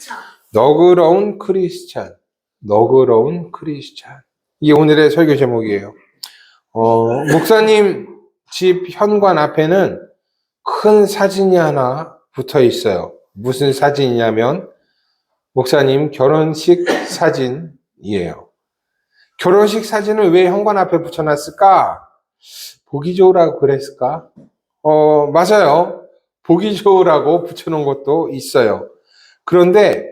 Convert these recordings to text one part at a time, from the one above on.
크리스찬. 너그러운 크리스찬. 너그러운 크리스찬. 이게 오늘의 설교 제목이에요. 어, 목사님 집 현관 앞에는 큰 사진이 하나 붙어 있어요. 무슨 사진이냐면, 목사님 결혼식 사진이에요. 결혼식 사진을 왜 현관 앞에 붙여놨을까? 보기 좋으라고 그랬을까? 어, 맞아요. 보기 좋으라고 붙여놓은 것도 있어요. 그런데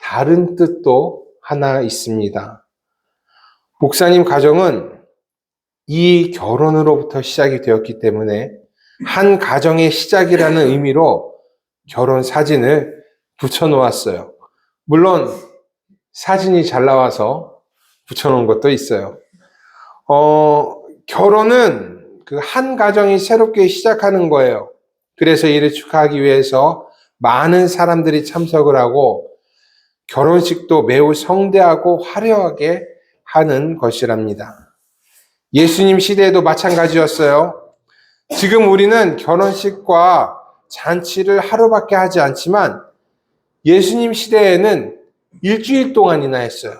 다른 뜻도 하나 있습니다. 목사님 가정은 이 결혼으로부터 시작이 되었기 때문에 한 가정의 시작이라는 의미로 결혼 사진을 붙여놓았어요. 물론 사진이 잘 나와서 붙여놓은 것도 있어요. 어, 결혼은 그 한 가정이 새롭게 시작하는 거예요. 그래서 이를 축하하기 위해서 많은 사람들이 참석을 하고 결혼식도 매우 성대하고 화려하게 하는 것이랍니다. 예수님 시대에도 마찬가지였어요. 지금 우리는 결혼식과 잔치를 하루밖에 하지 않지만 예수님 시대에는 일주일 동안이나 했어요.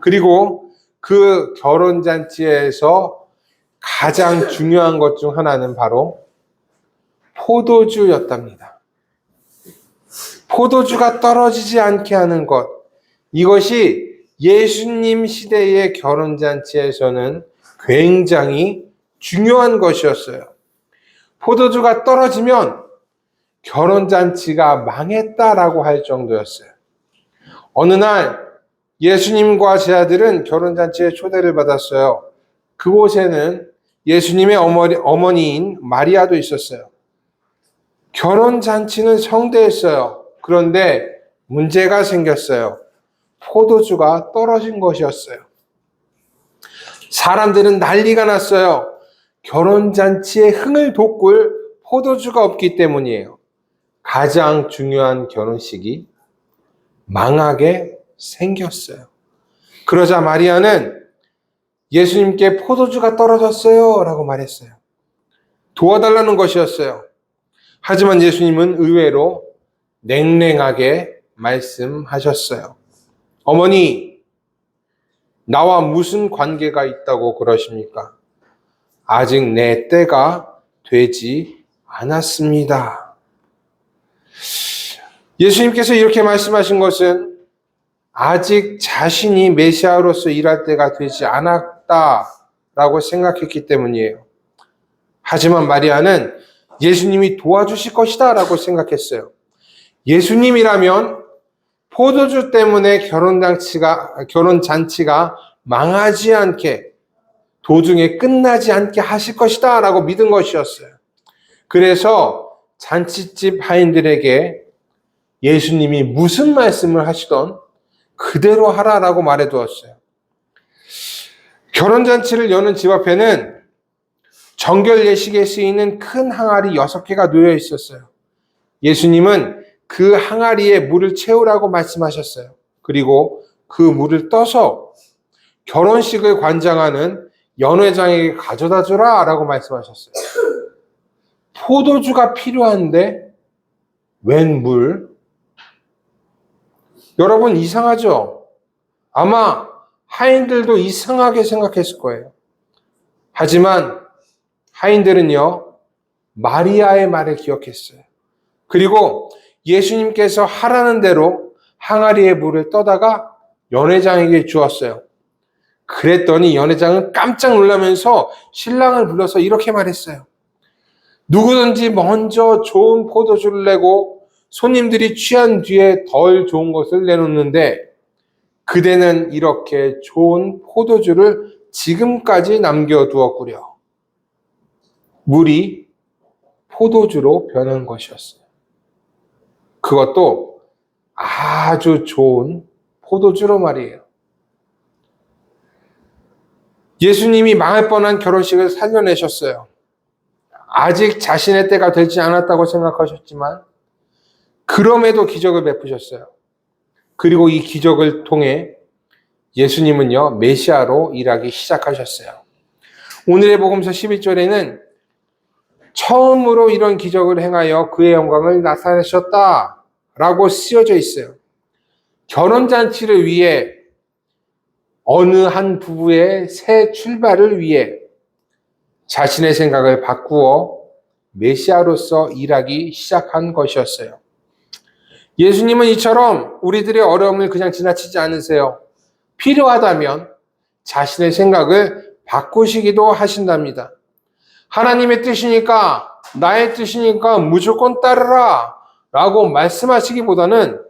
그리고 그 결혼잔치에서 가장 중요한 것 중 하나는 바로 포도주였답니다. 포도주가 떨어지지 않게 하는 것. 이것이 예수님 시대의 결혼잔치에서는 굉장히 중요한 것이었어요. 포도주가 떨어지면 결혼잔치가 망했다라고 할 정도였어요. 어느 날 예수님과 제 아들은 결혼잔치에 초대를 받았어요. 그곳에는 예수님의 어머니, 어머니인 마리아도 있었어요. 결혼잔치는 성대했어요. 그런데 문제가 생겼어요. 포도주가 떨어진 것이었어요. 사람들은 난리가 났어요. 결혼잔치에 흥을 돋굴 포도주가 없기 때문이에요. 가장 중요한 결혼식이 망하게 생겼어요. 그러자 마리아는 예수님께 포도주가 떨어졌어요. 라고 말했어요. 도와달라는 것이었어요. 하지만 예수님은 의외로 냉랭하게 말씀하셨어요. 어머니, 나와 무슨 관계가 있다고 그러십니까? 아직 내 때가 되지 않았습니다. 예수님께서 이렇게 말씀하신 것은 아직 자신이 메시아로서 일할 때가 되지 않았다라고 생각했기 때문이에요. 하지만 마리아는 예수님이 도와주실 것이다라고 생각했어요. 예수님이라면 포도주 때문에 결혼 잔치가 결혼 잔치가 망하지 않게 도중에 끝나지 않게 하실 것이다라고 믿은 것이었어요. 그래서 잔치집 하인들에게 예수님이 무슨 말씀을 하시던 그대로 하라라고 말해 두었어요. 결혼 잔치를 여는 집 앞에는 정결 예식에 쓰이는 큰 항아리 여섯 개가 놓여 있었어요. 예수님은 그 항아리에 물을 채우라고 말씀하셨어요. 그리고 그 물을 떠서 결혼식을 관장하는 연회장에게 가져다 주라 라고 말씀하셨어요. 포도주가 필요한데 웬 물? 여러분 이상하죠? 아마 하인들도 이상하게 생각했을 거예요. 하지만 하인들은요, 마리아의 말을 기억했어요. 그리고 예수님께서 하라는 대로 항아리에 물을 떠다가 연회장에게 주었어요. 그랬더니 연회장은 깜짝 놀라면서 신랑을 불러서 이렇게 말했어요. 누구든지 먼저 좋은 포도주를 내고 손님들이 취한 뒤에 덜 좋은 것을 내놓는데 그대는 이렇게 좋은 포도주를 지금까지 남겨두었구려. 물이 포도주로 변한 것이었어요. 그것도 아주 좋은 포도주로 말이에요. 예수님이 망할 뻔한 결혼식을 살려내셨어요. 아직 자신의 때가 되지 않았다고 생각하셨지만, 그럼에도 기적을 베푸셨어요. 그리고 이 기적을 통해 예수님은요, 메시아로 일하기 시작하셨어요. 오늘의 복음서 11절에는 처음으로 이런 기적을 행하여 그의 영광을 나타내셨다. 라고 쓰여져 있어요. 결혼잔치를 위해 어느 한 부부의 새 출발을 위해 자신의 생각을 바꾸어 메시아로서 일하기 시작한 것이었어요. 예수님은 이처럼 우리들의 어려움을 그냥 지나치지 않으세요. 필요하다면 자신의 생각을 바꾸시기도 하신답니다. 하나님의 뜻이니까, 나의 뜻이니까 무조건 따르라 라고 말씀하시기보다는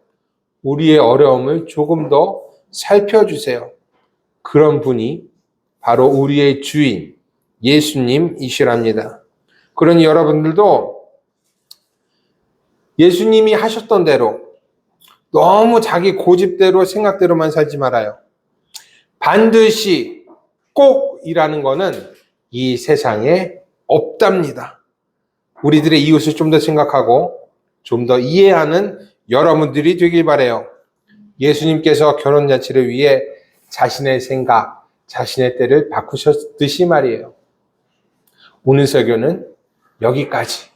우리의 어려움을 조금 더 살펴주세요. 그런 분이 바로 우리의 주인, 예수님이시랍니다. 그러니 여러분들도 예수님이 하셨던 대로 너무 자기 고집대로 생각대로만 살지 말아요. 반드시 꼭이라는 거는 이 세상에 없답니다. 우리들의 이웃을 좀 더 생각하고 좀 더 이해하는 여러분들이 되길 바래요. 예수님께서 결혼 잔치를 위해 자신의 생각, 자신의 때를 바꾸셨듯이 말이에요. 오늘 설교는 여기까지.